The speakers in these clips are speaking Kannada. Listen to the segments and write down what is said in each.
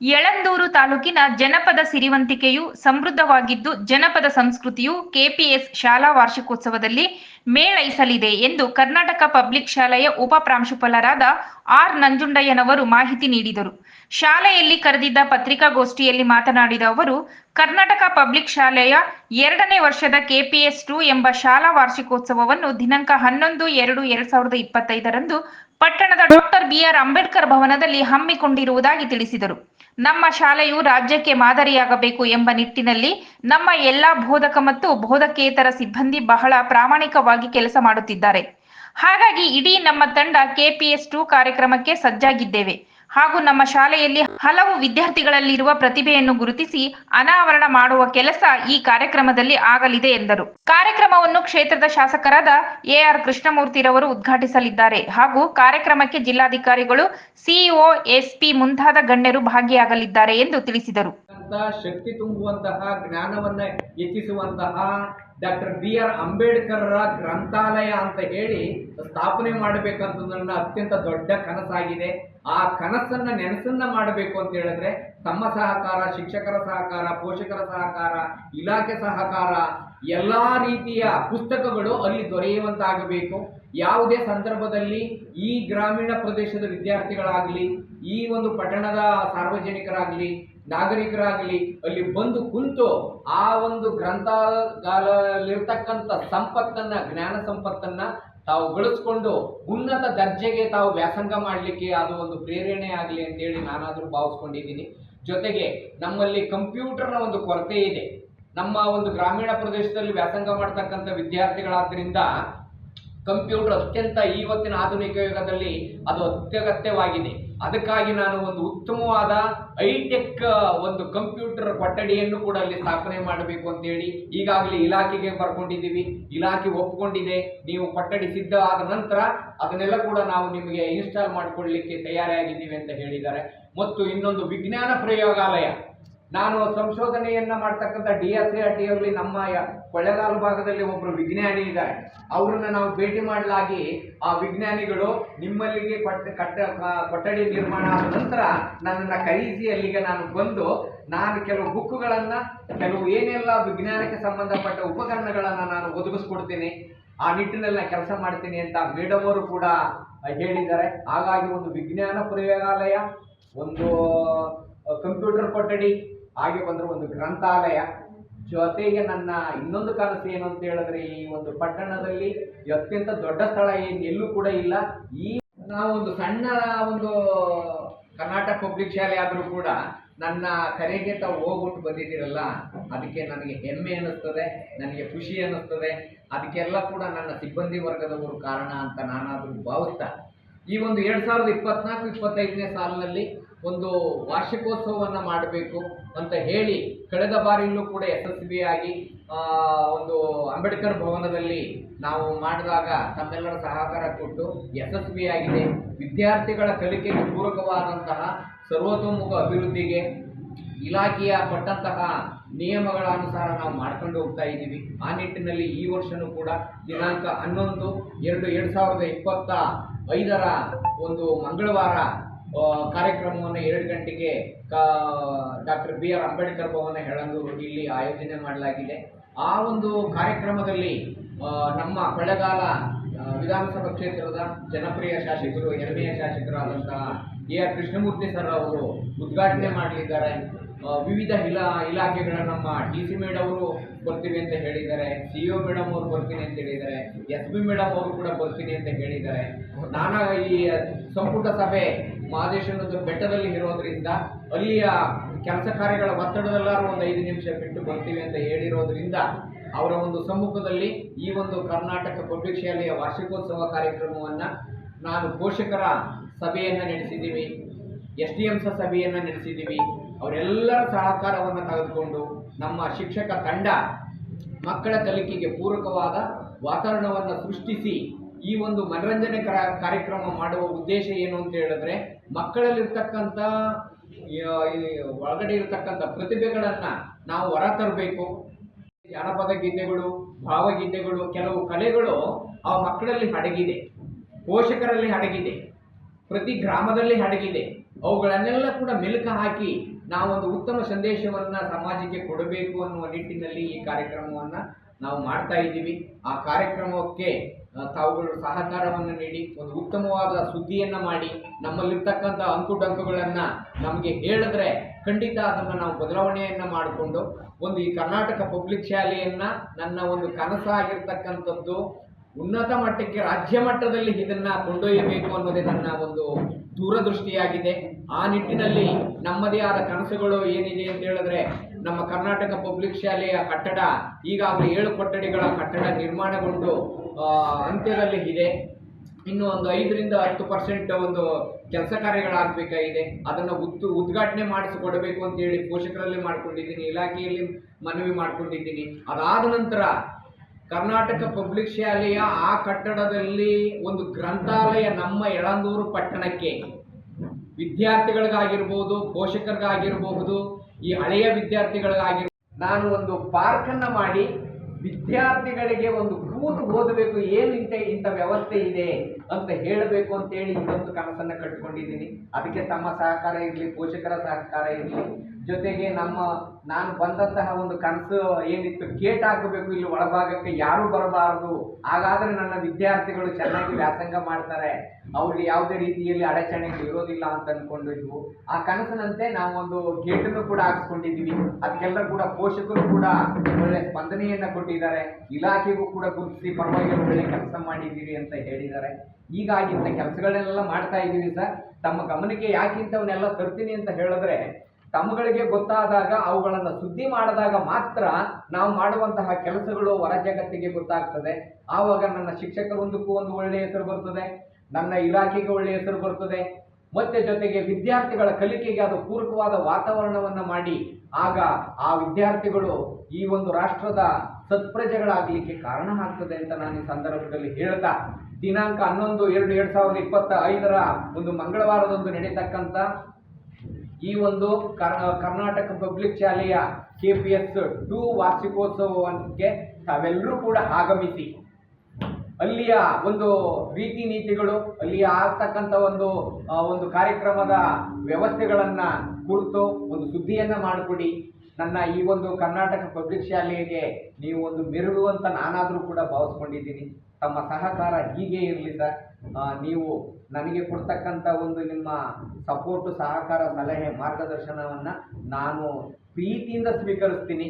ಯಳಂದೂರು ತಾಲೂಕಿನ ಜನಪದ ಸಿರಿವಂತಿಕೆಯು ಸಮೃದ್ಧವಾಗಿದ್ದು, ಜನಪದ ಸಂಸ್ಕೃತಿಯು ಕೆಪಿಎಸ್ ಶಾಲಾ ವಾರ್ಷಿಕೋತ್ಸವದಲ್ಲಿ ಮೇಳೈಸಲಿದೆ ಎಂದು ಕರ್ನಾಟಕ ಪಬ್ಲಿಕ್ ಶಾಲೆಯ ಉಪ ಪ್ರಾಂಶುಪಾಲರಾದ ಆರ್ ನಂಜುಂಡಯ್ಯನವರು ಮಾಹಿತಿ ನೀಡಿದರು. ಶಾಲೆಯಲ್ಲಿ ಕರೆದಿದ್ದ ಪತ್ರಿಕಾಗೋಷ್ಠಿಯಲ್ಲಿ ಮಾತನಾಡಿದ ಅವರು, ಕರ್ನಾಟಕ ಪಬ್ಲಿಕ್ ಶಾಲೆಯ ಎರಡನೇ ವರ್ಷದ ಕೆಪಿಎಸ್ ಟು ಎಂಬ ಶಾಲಾ ವಾರ್ಷಿಕೋತ್ಸವವನ್ನು ದಿನಾಂಕ ಹನ್ನೊಂದು ಎರಡು ಎರಡ್ ಸಾವಿರದ ಇಪ್ಪತ್ತೈದರಂದು ಪಟ್ಟಣದ ಡಾಕ್ಟರ್ ಬಿಆರ್ ಅಂಬೇಡ್ಕರ್ ಭವನದಲ್ಲಿ ಹಮ್ಮಿಕೊಂಡಿರುವುದಾಗಿ ತಿಳಿಸಿದರು. ನಮ್ಮ ಶಾಲೆಯು ರಾಜ್ಯಕ್ಕೆ ಮಾದರಿಯಾಗಬೇಕು ಎಂಬ ನಿಟ್ಟಿನಲ್ಲಿ ನಮ್ಮ ಎಲ್ಲಾ ಬೋಧಕ ಮತ್ತು ಬೋಧಕೇತರ ಸಿಬ್ಬಂದಿ ಬಹಳ ಪ್ರಾಮಾಣಿಕವಾಗಿ ಕೆಲಸ ಮಾಡುತ್ತಿದ್ದಾರೆ. ಹಾಗಾಗಿ ಇಡೀ ನಮ್ಮ ತಂಡ ಕೆಪಿಎಸ್ ಟು ಕಾರ್ಯಕ್ರಮಕ್ಕೆ ಸಜ್ಜಾಗಿದ್ದೇವೆ. ಹಾಗೂ ನಮ್ಮ ಶಾಲೆಯಲ್ಲಿ ಹಲವು ವಿದ್ಯಾರ್ಥಿಗಳಲ್ಲಿರುವ ಪ್ರತಿಭೆಯನ್ನು ಗುರುತಿಸಿ ಅನಾವರಣ ಮಾಡುವ ಕೆಲಸ ಈ ಕಾರ್ಯಕ್ರಮದಲ್ಲಿ ಆಗಲಿದೆ ಎಂದರು. ಕಾರ್ಯಕ್ರಮವನ್ನು ಕ್ಷೇತ್ರದ ಶಾಸಕರಾದ ಎಆರ್ ಕೃಷ್ಣಮೂರ್ತಿರವರು ಉದ್ಘಾಟಿಸಲಿದ್ದಾರೆ ಹಾಗೂ ಕಾರ್ಯಕ್ರಮಕ್ಕೆ ಜಿಲ್ಲಾಧಿಕಾರಿಗಳು ಸಿಇಒ ಎಸ್ಪಿ ಮುಂತಾದ ಗಣ್ಯರು ಭಾಗಿಯಾಗಲಿದ್ದಾರೆ ಎಂದು ತಿಳಿಸಿದರು. ಶಕ್ತಿ ತುಂಬುವಂತಹ, ಜ್ಞಾನವನ್ನ ಹೆಚ್ಚಿಸುವಂತಹ ಡಾಕ್ಟರ್ ಬಿ ಆರ್ ಅಂಬೇಡ್ಕರ್ರ ಗ್ರಂಥಾಲಯ ಅಂತ ಹೇಳಿ ಸ್ಥಾಪನೆ ಮಾಡಬೇಕಂತ ನನ್ನ ಅತ್ಯಂತ ದೊಡ್ಡ ಕನಸಾಗಿದೆ. ಆ ಕನಸನ್ನ ನೆನಸನ್ನ ಮಾಡಬೇಕು ಅಂತ ಹೇಳಿದ್ರೆ ತಮ್ಮ ಸಹಕಾರ, ಶಿಕ್ಷಕರ ಸಹಕಾರ, ಪೋಷಕರ ಸಹಕಾರ, ಇಲಾಖೆ ಸಹಕಾರ ಎಲ್ಲಾ ರೀತಿಯ ಪುಸ್ತಕಗಳು ಅಲ್ಲಿ ದೊರೆಯುವಂತಾಗಬೇಕು. ಯಾವುದೇ ಸಂದರ್ಭದಲ್ಲಿ ಈ ಗ್ರಾಮೀಣ ಪ್ರದೇಶದ ವಿದ್ಯಾರ್ಥಿಗಳಾಗಲಿ, ಈ ಒಂದು ಪಟ್ಟಣದ ಸಾರ್ವಜನಿಕರಾಗಲಿ ನಾಗರಿಕರಾಗಲಿ, ಅಲ್ಲಿ ಬಂದು ಕುಂತು ಆ ಒಂದು ಗ್ರಂಥಾಲಯದಲ್ಲಿರ್ತಕ್ಕಂಥ ಸಂಪತ್ತನ್ನ, ಜ್ಞಾನ ಸಂಪತ್ತನ್ನ ತಾವು ಗಳಿಸ್ಕೊಂಡು ಉನ್ನತ ದರ್ಜೆಗೆ ತಾವು ವ್ಯಾಸಂಗ ಮಾಡಲಿಕ್ಕೆ ಅದು ಒಂದು ಪ್ರೇರಣೆ ಆಗಲಿ ಅಂತೇಳಿ ನಾನಾದರೂ ಭಾವಿಸ್ಕೊಂಡಿದ್ದೀನಿ. ಜೊತೆಗೆ ನಮ್ಮಲ್ಲಿ ಕಂಪ್ಯೂಟರ್ನ ಒಂದು ಕೊರತೆ ಇದೆ. ನಮ್ಮ ಒಂದು ಗ್ರಾಮೀಣ ಪ್ರದೇಶದಲ್ಲಿ ವ್ಯಾಸಂಗ ಮಾಡ್ತಕ್ಕಂಥ ವಿದ್ಯಾರ್ಥಿಗಳಾದ್ರಿಂದ ಕಂಪ್ಯೂಟರ್ ಅತ್ಯಂತ ಇವತ್ತಿನ ಆಧುನಿಕ ಯುಗದಲ್ಲಿ ಅದು ಅತ್ಯಗತ್ಯವಾಗಿದೆ. ಅದಕ್ಕಾಗಿ ನಾನು ಒಂದು ಉತ್ತಮವಾದ ಹೈಟೆಕ್ ಒಂದು ಕಂಪ್ಯೂಟರ್ ಕೊಠಡಿಯನ್ನು ಕೂಡ ಅಲ್ಲಿ ಸ್ಥಾಪನೆ ಮಾಡಬೇಕು ಅಂತೇಳಿ ಈಗಾಗಲೇ ಇಲಾಖೆಗೆ ಬರ್ಕೊಂಡಿದ್ದೀವಿ. ಇಲಾಖೆ ಒಪ್ಕೊಂಡಿದೆ. ನೀವು ಕೊಠಡಿ ಸಿದ್ಧ ಆದ ನಂತರ ಅದನ್ನೆಲ್ಲ ಕೂಡ ನಾವು ನಿಮಗೆ ಇನ್ಸ್ಟಾಲ್ ಮಾಡಿಕೊಳ್ಳಲಿಕ್ಕೆ ತಯಾರಾಗಿದ್ದೀವಿ ಅಂತ ಹೇಳಿದ್ದಾರೆ. ಮತ್ತು ಇನ್ನೊಂದು ವಿಜ್ಞಾನ ಪ್ರಯೋಗಾಲಯ. ನಾನು ಸಂಶೋಧನೆಯನ್ನ ಮಾಡ್ತಕ್ಕಂಥ ಡಿ ಎಸ್ ಎ ಟಿಯಲ್ಲಿ ನಮ್ಮ ಕೊಳ್ಳೆಗಾಲು ಭಾಗದಲ್ಲಿ ಒಬ್ಬರು ವಿಜ್ಞಾನಿ ಇದ್ದಾರೆ. ಅವ್ರನ್ನ ನಾವು ಭೇಟಿ ಮಾಡಲಾಗಿ ಆ ವಿಜ್ಞಾನಿಗಳು ನಿಮ್ಮಲ್ಲಿಗೆ ಕೊಟ್ಟ ಕಟ್ಟ ಕೊಠಡಿ ನಿರ್ಮಾಣ ಆದ ನಂತರ ನನ್ನನ್ನು ಕರೀಸಿ ಅಲ್ಲಿಗೆ ನಾನು ಬಂದು ನಾನು ಕೆಲವು ಬುಕ್ಗಳನ್ನು ಕೆಲವು ಏನೆಲ್ಲ ವಿಜ್ಞಾನಕ್ಕೆ ಸಂಬಂಧಪಟ್ಟ ಉಪಕರಣಗಳನ್ನು ನಾನು ಒದಗಿಸ್ಕೊಡ್ತೀನಿ, ಆ ನಿಟ್ಟಿನಲ್ಲಿ ಕೆಲಸ ಮಾಡ್ತೀನಿ ಅಂತ ಮೇಡಮ್ ಅವರು ಕೂಡ ಹೇಳಿದ್ದಾರೆ. ಹಾಗಾಗಿ ಒಂದು ವಿಜ್ಞಾನ ಪ್ರಯೋಗಾಲಯ, ಒಂದು ಕಂಪ್ಯೂಟರ್ ಕೊಠಡಿ ಹಾಗೆ ಬಂದ್ರೆ ಒಂದು ಗ್ರಂಥಾಲಯ. ಜೊತೆಗೆ ನನ್ನ ಇನ್ನೊಂದು ಕನಸು ಏನು ಅಂತ ಹೇಳಿದ್ರೆ, ಈ ಒಂದು ಪಟ್ಟಣದಲ್ಲಿ ಅತ್ಯಂತ ದೊಡ್ಡ ಸ್ಥಳ ಏನು ಎಲ್ಲೂ ಕೂಡ ಇಲ್ಲ. ಈ ನಾವು ಒಂದು ಸಣ್ಣ ಒಂದು ಕರ್ನಾಟಕ ಪಬ್ಲಿಕ್ ಶಾಲೆ ಆದರೂ ಕೂಡ ನನ್ನ ಕರೆಗೆ ತಾವು ಹೋಗ್ಬಿಟ್ಟು ಬಂದಿದ್ದೀರಲ್ಲ, ಅದಕ್ಕೆ ನನಗೆ ಹೆಮ್ಮೆ ಅನ್ನಿಸ್ತದೆ, ನನಗೆ ಖುಷಿ ಅನ್ನಿಸ್ತದೆ. ಅದಕ್ಕೆಲ್ಲ ಕೂಡ ನನ್ನ ಸಿಬ್ಬಂದಿ ವರ್ಗದವರು ಕಾರಣ ಅಂತ ನಾನಾದರೂ ಭಾವಿಸ್ತಾ. ಈ ಒಂದು ಎರಡು ಸಾವಿರದ ಇಪ್ಪತ್ನಾಲ್ಕು, ಇಪ್ಪತ್ತೈದನೇ ಸಾಲಿನಲ್ಲಿ ಒಂದು ವಾರ್ಷಿಕೋತ್ಸವವನ್ನು ಮಾಡಬೇಕು. ಅಂತ ಹೇಳಿ ಕಳೆದ ಬಾರಿಯಲ್ಲೂ ಕೂಡ ಯಶಸ್ವಿಯಾಗಿ ಆ, ಒಂದು ಅಂಬೇಡ್ಕರ್ ಭವನದಲ್ಲಿ ನಾವು ಮಾಡಿದಾಗ ತಮ್ಮೆಲ್ಲರ ಸಹಕಾರ ಕೊಟ್ಟು ಯಶಸ್ವಿಯಾಗಿದೆ ವಿದ್ಯಾರ್ಥಿಗಳ ಕಲಿಕೆಗೆ ಪೂರಕವಾದಂತಹ ಸರ್ವತೋಮುಖ ಅಭಿವೃದ್ಧಿಗೆ ಇಲಾಖೆಯ ಪಟ್ಟಂತಹ ನಿಯಮಗಳ ಅನುಸಾರ ನಾವು ಮಾಡ್ಕೊಂಡು ಹೋಗ್ತಾ ಇದ್ದೀವಿ. ಆ ನಿಟ್ಟಿನಲ್ಲಿ ಈ ವರ್ಷನೂ ಕೂಡ ದಿನಾಂಕ ಹನ್ನೊಂದು ಎರಡು ಎರಡು ಸಾವಿರದ ಇಪ್ಪತ್ತ ಐದರ ಒಂದು ಮಂಗಳವಾರ ಕಾರ್ಯಕ್ರಮವನ್ನು ಎರಡು ಗಂಟೆಗೆ ಕಾ, doctor B R Ambedkar Bhavana ಹೇಳಂದು ಇಲ್ಲಿ ಆಯೋಜನೆ ಮಾಡಲಾಗಿದೆ. ಆ ಒಂದು ಕಾರ್ಯಕ್ರಮದಲ್ಲಿ ನಮ್ಮ ಕೊಳ್ಳೆಗಾಲ ವಿಧಾನಸಭಾ ಕ್ಷೇತ್ರದ ಜನಪ್ರಿಯ ಶಾಸಕರು ಹೆಮ್ಮೆಯ ಶಾಸಕರಾದಂತಹ ಎ ಆರ್ ಕೃಷ್ಣಮೂರ್ತಿ ಸರ್ ಅವರು ಉದ್ಘಾಟನೆ ಮಾಡಲಿದ್ದಾರೆ. ವಿವಿಧ ಇಲಾ ಇಲಾಖೆಗಳ ನಮ್ಮ ಡಿ ಸಿ ಮೇಡಮ್ ಅವರು ಬರ್ತೀವಿ ಅಂತ ಹೇಳಿದ್ದಾರೆ, ಸಿ ಒ ಮೇಡಮ್ ಅವರು ಬರ್ತೀನಿ ಅಂತ ಹೇಳಿದ್ದಾರೆ, ಎಸ್ ಬಿ ಮೇಡಮ್ ಅವರು ಕೂಡ ಬರ್ತೀನಿ ಅಂತ ಹೇಳಿದ್ದಾರೆ. ನಾನು ಈ ಸಂಪುಟ ಸಭೆ ಮಹದೇಶ್ವರದ ಬೆಟ್ಟದಲ್ಲಿ ಇರೋದ್ರಿಂದ ಅಲ್ಲಿಯ ಕೆಲಸ ಕಾರ್ಯಗಳ ಒತ್ತಡದಲ್ಲಾರು ಒಂದು ಐದು ನಿಮಿಷ ಬಿಟ್ಟು ಬರ್ತೀವಿ ಅಂತ ಹೇಳಿರೋದ್ರಿಂದ ಅವರ ಒಂದು ಸಮ್ಮುಖದಲ್ಲಿ ಈ ಒಂದು ಕರ್ನಾಟಕ ಪಬ್ಲಿಕ್ ಶಾಲೆಯ ವಾರ್ಷಿಕೋತ್ಸವ ಕಾರ್ಯಕ್ರಮವನ್ನು ನಾನು ಪೋಷಕರ ಸಭೆಯನ್ನು ನಡೆಸಿದ್ದೀವಿ, ಎಸ್ ಡಿ ಎಂ ಸಭೆಯನ್ನು ನಡೆಸಿದ್ದೀವಿ. ಅವರೆಲ್ಲರ ಸಹಕಾರವನ್ನು ತೆಗೆದುಕೊಂಡು ನಮ್ಮ ಶಿಕ್ಷಕ ತಂಡ ಮಕ್ಕಳ ಕಲಿಕೆಗೆ ಪೂರಕವಾದ ವಾತಾವರಣವನ್ನು ಸೃಷ್ಟಿಸಿ ಈ ಒಂದು ಮನರಂಜನೆ ಕರ- ಕಾರ್ಯಕ್ರಮ ಮಾಡುವ ಉದ್ದೇಶ ಏನು ಅಂತ ಹೇಳಿದ್ರೆ ಮಕ್ಕಳಲ್ಲಿರ್ತಕ್ಕಂಥ ಒಳಗಡೆ ಇರತಕ್ಕಂಥ ಪ್ರತಿಭೆಗಳನ್ನು ನಾವು ಹೊರ ತರಬೇಕು. ಜಾನಪದ ಗೀತೆಗಳು, ಭಾವಗೀತೆಗಳು, ಕೆಲವು ಕಲೆಗಳು ಆ ಮಕ್ಕಳಲ್ಲಿ ಹಡಗಿದೆ. ಪೋಷಕರಲ್ಲಿ ಹಡಗಿದೆ. ಪ್ರತಿ ಗ್ರಾಮದಲ್ಲಿ ಹಡಗಿದೆ. ಅವುಗಳನ್ನೆಲ್ಲ ಕೂಡ ಮೆಲುಕು ಹಾಕಿ ನಾವೊಂದು ಉತ್ತಮ ಸಂದೇಶವನ್ನ ಸಮಾಜಕ್ಕೆ ಕೊಡಬೇಕು ಅನ್ನುವ ನಿಟ್ಟಿನಲ್ಲಿ ಈ ಕಾರ್ಯಕ್ರಮವನ್ನ ನಾವು ಮಾಡ್ತಾ ಇದ್ದೀವಿ. ಆ ಕಾರ್ಯಕ್ರಮಕ್ಕೆ ತಾವುಗಳು ಸಹಕಾರವನ್ನು ನೀಡಿ, ಒಂದು ಉತ್ತಮವಾದ ಸುದ್ದಿಯನ್ನ ಮಾಡಿ, ನಮ್ಮಲ್ಲಿರ್ತಕ್ಕಂಥ ಅಂಕುಡಂಕುಗಳನ್ನ ನಮಗೆ ಹೇಳಿದ್ರೆ ಖಂಡಿತ ಅದನ್ನು ನಾವು ಬದಲಾವಣೆಯನ್ನ ಮಾಡಿಕೊಂಡು, ಒಂದು ಈ ಕರ್ನಾಟಕ ಪಬ್ಲಿಕ್ ಶಾಲೆಯನ್ನು ನನ್ನ ಒಂದು ಕನಸಾಗಿರ್ತಕ್ಕಂಥದ್ದು ಉನ್ನತ ಮಟ್ಟಕ್ಕೆ ರಾಜ್ಯ ಮಟ್ಟದಲ್ಲಿ ಇದನ್ನ ಕೊಂಡೊಯ್ಯಬೇಕು ಅನ್ನೋದೇ ನನ್ನ ಒಂದು ದೂರದೃಷ್ಟಿಯಾಗಿದೆ. ಆ ನಿಟ್ಟಿನಲ್ಲಿ ನಮ್ಮದೇ ಆದ ಕನಸುಗಳು ಏನಿದೆ ಅಂತ ಹೇಳಿದ್ರೆ, ನಮ್ಮ ಕರ್ನಾಟಕ ಪಬ್ಲಿಕ್ ಶಾಲೆಯ ಕಟ್ಟಡ, ಈಗಾಗಲೇ ಏಳು ಕೊಠಡಿಗಳ ಕಟ್ಟಡ ನಿರ್ಮಾಣಗೊಂಡು ಅಂತ್ಯದಲ್ಲಿ ಇದೆ. ಇನ್ನು ಒಂದು ಐದರಿಂದ ಹತ್ತು ಪರ್ಸೆಂಟ್ ಒಂದು ಕೆಲಸ ಕಾರ್ಯಗಳಾಗಬೇಕಾಗಿದೆ. ಅದನ್ನು ಉತ್ತು, ಉದ್ಘಾಟನೆ ಮಾಡಿಸಿಕೊಡಬೇಕು ಅಂತ ಹೇಳಿ ಪೋಷಕರಲ್ಲಿ ಮಾಡ್ಕೊಂಡಿದ್ದೀನಿ, ಇಲಾಖೆಯಲ್ಲಿ ಮನವಿ ಮಾಡ್ಕೊಂಡಿದ್ದೀನಿ. ಅದಾದ ನಂತರ ಕರ್ನಾಟಕ ಪಬ್ಲಿಕ್ ಶಾಲೆಯ ಆ ಕಟ್ಟಡದಲ್ಲಿ ಒಂದು ಗ್ರಂಥಾಲಯ ನಮ್ಮ ಯಳಂದೂರು ಪಟ್ಟಣಕ್ಕೆ. ವಿದ್ಯಾರ್ಥಿಗಳಿಗಾಗಿರ್ಬೋದು ಪೋಷಕರಿಗಾಗಿರಬಹುದು ಈ ಹಳೆಯ ವಿದ್ಯಾರ್ಥಿಗಳಿಗಾಗಿರ್ಬೋದು. ನಾನು ಒಂದು ಪಾರ್ಕನ್ನು ಮಾಡಿ ವಿದ್ಯಾರ್ಥಿಗಳಿಗೆ ಒಂದು ಕೂತು ಓದಬೇಕು, ಏನು ಇಂಥ ಇಂಥ ವ್ಯವಸ್ಥೆ ಇದೆ ಅಂತ ಹೇಳಬೇಕು ಅಂತೇಳಿ ಇನ್ನೊಂದು ಕನಸನ್ನು ಕಟ್ಕೊಂಡಿದ್ದೀನಿ. ಅದಕ್ಕೆ ತಮ್ಮ ಸಹಕಾರ ಇರಲಿ, ಪೋಷಕರ ಸಹಕಾರ ಇರಲಿ. ಜೊತೆಗೆ ನಮ್ಮ ನಾನು ಬಂದಂತಹ ಒಂದು ಕನಸು ಏನಿತ್ತು ಗೇಟ್ ಹಾಕಬೇಕು ಇಲ್ಲಿ ಒಳಭಾಗಕ್ಕೆ ಯಾರು ಬರಬಾರದು. ಹಾಗಾದ್ರೆ ನನ್ನ ವಿದ್ಯಾರ್ಥಿಗಳು ಚೆನ್ನಾಗಿ ವ್ಯಾಸಂಗ ಮಾಡ್ತಾರೆ. ಅವ್ರಿಗೆ ಯಾವುದೇ ರೀತಿಯಲ್ಲಿ ಅಡಚಣೆಗಳು ಇರೋದಿಲ್ಲ ಅಂತ ಅನ್ಕೊಂಡಿದ್ವು. ಆ ಕನಸಿನಂತೆ ನಾವು ಒಂದು ಗೇಟನ್ನು ಕೂಡ ಹಾಕಿಸ್ಕೊಂಡಿದ್ದೀವಿ. ಅದಕ್ಕೆಲ್ಲ ಕೂಡ ಪೋಷಕರು ಕೂಡ ಒಳ್ಳೆ ಸ್ಪಂದನೆಯನ್ನ ಕೊಟ್ಟಿದ್ದಾರೆ. ಇಲಾಖೆಗೂ ಕೂಡ ಗುರುತಿಸಿ ಪರವಾಗಿ ಒಳ್ಳೆ ಕೆಲಸ ಮಾಡಿದ್ದೀರಿ ಅಂತ ಹೇಳಿದ್ದಾರೆ. ಹೀಗಾಗಿ ಇಂಥ ಕೆಲಸಗಳನ್ನೆಲ್ಲ ಮಾಡ್ತಾ ಇದ್ದೀವಿ ಸರ್. ತಮ್ಮ ಗಮನಕ್ಕೆ ಯಾಕಿಂತವನ್ನೆಲ್ಲ ತರ್ತೀನಿ ಅಂತ ಹೇಳಿದ್ರೆ ತಮ್ಮಗಳಿಗೆ ಗೊತ್ತಾದಾಗ ಅವುಗಳನ್ನು ಸುದ್ದಿ ಮಾಡಿದಾಗ ಮಾತ್ರ ನಾವು ಮಾಡುವಂತಹ ಕೆಲಸಗಳು ಹೊರ ಜಗತ್ತಿಗೆ ಗೊತ್ತಾಗ್ತದೆ. ಆವಾಗ ನನ್ನ ಶಿಕ್ಷಕರೊಂದಕ್ಕೂ ಒಂದು ಒಳ್ಳೆಯ ಹೆಸರು ಬರ್ತದೆ, ನನ್ನ ಇಲಾಖೆಗೆ ಒಳ್ಳೆಯ ಹೆಸರು ಬರ್ತದೆ. ಮತ್ತೆ ಜೊತೆಗೆ ವಿದ್ಯಾರ್ಥಿಗಳ ಕಲಿಕೆಗೆ ಅದು ಪೂರಕವಾದ ವಾತಾವರಣವನ್ನು ಮಾಡಿ, ಆಗ ಆ ವಿದ್ಯಾರ್ಥಿಗಳು ಈ ಒಂದು ರಾಷ್ಟ್ರದ ಸತ್ಪ್ರಜೆಗಳಾಗಲಿಕ್ಕೆ ಕಾರಣ ಆಗ್ತದೆ ಅಂತ ನಾನು ಈ ಸಂದರ್ಭದಲ್ಲಿ ಹೇಳ್ತಾ, ದಿನಾಂಕ ಹನ್ನೊಂದು ಎರಡು ಎರಡು ಸಾವಿರದ ಇಪ್ಪತ್ತ ಐದರ ಒಂದು ಮಂಗಳವಾರದಂದು ನಡೀತಕ್ಕಂಥ ಈ ಒಂದು ಕರ್- ಕರ್ನಾಟಕ ಪಬ್ಲಿಕ್ ಶಾಲೆಯ ಕೆ ಪಿ ಎಸ್ ಟು ವಾರ್ಷಿಕೋತ್ಸವಕ್ಕೆ ತಾವೆಲ್ಲರೂ ಕೂಡ ಆಗಮಿಸಿ. ಅಲ್ಲಿಯ ಒಂದು ರೀತಿ ನೀತಿಗಳು ಅಲ್ಲಿಯ ಆಗ್ತಕ್ಕಂಥ ಒಂದು ಒಂದು ಕಾರ್ಯಕ್ರಮದ ವ್ಯವಸ್ಥೆಗಳನ್ನು ಕುರಿತು ಒಂದು ಸುದ್ದಿಯನ್ನ ಮಾಡಿಕೊಡಿ. ನನ್ನ ಈ ಒಂದು ಕರ್ನಾಟಕ ಪಬ್ಲಿಕ್ ಶಾಲೆಗೆ ನೀವು ಒಂದು ಮೆರುಗು ಅಂತ ನಾನಾದರೂ ಕೂಡ ಭಾವಿಸ್ಕೊಂಡಿದ್ದೀನಿ. ತಮ್ಮ ಸಹಕಾರ ಹೀಗೆ ಇರಲಿ ಸರ್. ನೀವು ನನಗೆ ಕೊಡ್ತಕ್ಕಂಥ ಒಂದು ನಿಮ್ಮ ಸಪೋರ್ಟು ಸಹಕಾರ ಸಲಹೆ ಮಾರ್ಗದರ್ಶನವನ್ನು ನಾನು ಪ್ರೀತಿಯಿಂದ ಸ್ವೀಕರಿಸ್ತೀನಿ.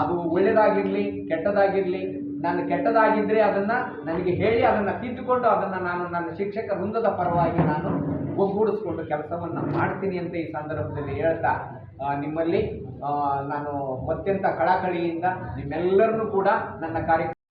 ಅದು ಒಳ್ಳೆಯದಾಗಿರಲಿ ಕೆಟ್ಟದಾಗಿರಲಿ, ನಾನು ಕೆಟ್ಟದಾಗಿದ್ದರೆ ಅದನ್ನು ನನಗೆ ಹೇಳಿ ಅದನ್ನು ತಿದ್ದುಕೊಂಡು ಅದನ್ನು ನಾನು ನನ್ನ ಶಿಕ್ಷಕ ವೃಂದದ ಪರವಾಗಿ ನಾನು ಒಗ್ಗೂಡಿಸ್ಕೊಂಡು ಕೆಲಸವನ್ನು ಮಾಡ್ತೀನಿ ಅಂತ ಈ ಸಂದರ್ಭದಲ್ಲಿ ಹೇಳ್ತಾ ನಿಮ್ಮಲ್ಲಿ ನಾನು ಅತ್ಯಂತ ಕಳಕಳಿಯಿಂದ ನಿಮ್ಮೆಲ್ಲರನ್ನೂ ಕೂಡ ನನ್ನ ಕಾರ್ಯಕ್ರಮ